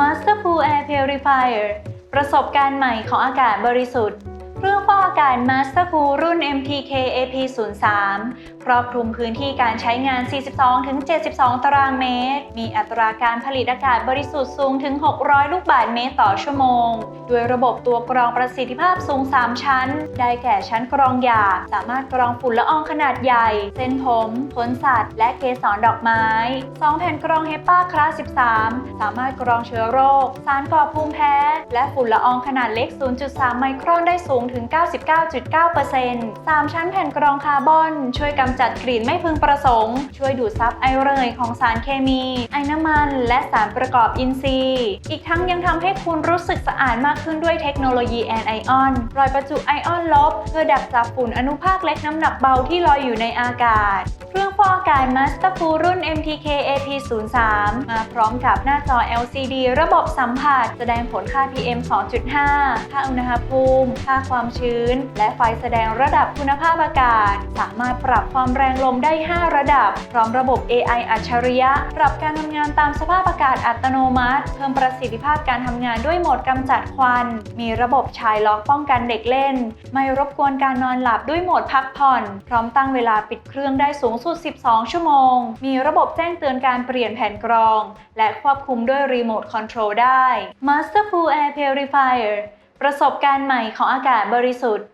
Masterpool Air Purifier ประสบการณ์ใหม่ของอากาศบริสุทธิ์ เครื่องฟอกอากาศ Masterpool รุ่น MTK AP03 ครอบคลุมพื้นที่การใช้งาน 42-72 ตารางเมตร มีอัตราการผลิตอากาศบริสุทธิ์สูงถึง 600 ลูกบาศก์เมตรต่อชั่วโมง ด้วยระบบตัวกรองประสิทธิภาพสูง 3 ชั้น ได้แก่ชั้นกรองหยาบสามารถกรองฝุ่นละอองขนาดใหญ่ เส้นผมขนสัตว์ และเกสรดอกไม้ 2 แผ่นกรองเฮปาคลาส 13 สามารถกรองเชื้อโรค สารก่อภูมิแพ้ และฝุ่นละอองขนาดเล็ก 0.3 ไมครอนได้สูงถึง 99.9% 3ชั้นแผ่นกรองคาร์บอน ช่วยกำจัดกลิ่นไม่พึงประสงค์ ช่วยดูดซับไอเรยของสารเคมี ไอน้ำมัน และสารประกอบอินทรีย์ อีกทั้งยังทำให้คุณรู้สึกสะอาดมากขึ้นด้วยเทคโนโลยีแอนไอออนปล่อยประจุไอออนลบ เพื่อดักจับฝุ่นอนุภาคเล็กน้ำหนักเบาที่ลอยอยู่ในอากาศ พ่องฟอกอากาศ Masterpool รุ่น MTK AP03 มาพร้อมกับหน้าจอ LCD ระบบสัมผัส แสดงผลค่า PM 2.5 ค่าอุณหภูมิ ค่าความชื้น และไฟแสดงระดับคุณภาพอากาศ สามารถปรับความแรงลมได้ 5 ระดับ พร้อมระบบ AI อัจฉริยะ ปรับการทำงานตามสภาพอากาศอัตโนมัติ เพิ่มประสิทธิภาพการทำงานด้วยโหมดกำจัดควัน มีระบบชายล็อกป้องกันเด็กเล่น ไม่รบกวนการนอนหลับด้วยโหมดพักผ่อน พร้อมตั้งเวลาปิดเครื่องได้สูงสุด12 ชั่วโมง มีระบบแจ้งเตือนการเปลี่ยนแผ่นกรอง และควบคุมด้วยรีโมทคอนโทรลได้ Masterpool Air Purifier ประสบการณ์ใหม่ของอากาศบริสุทธิ์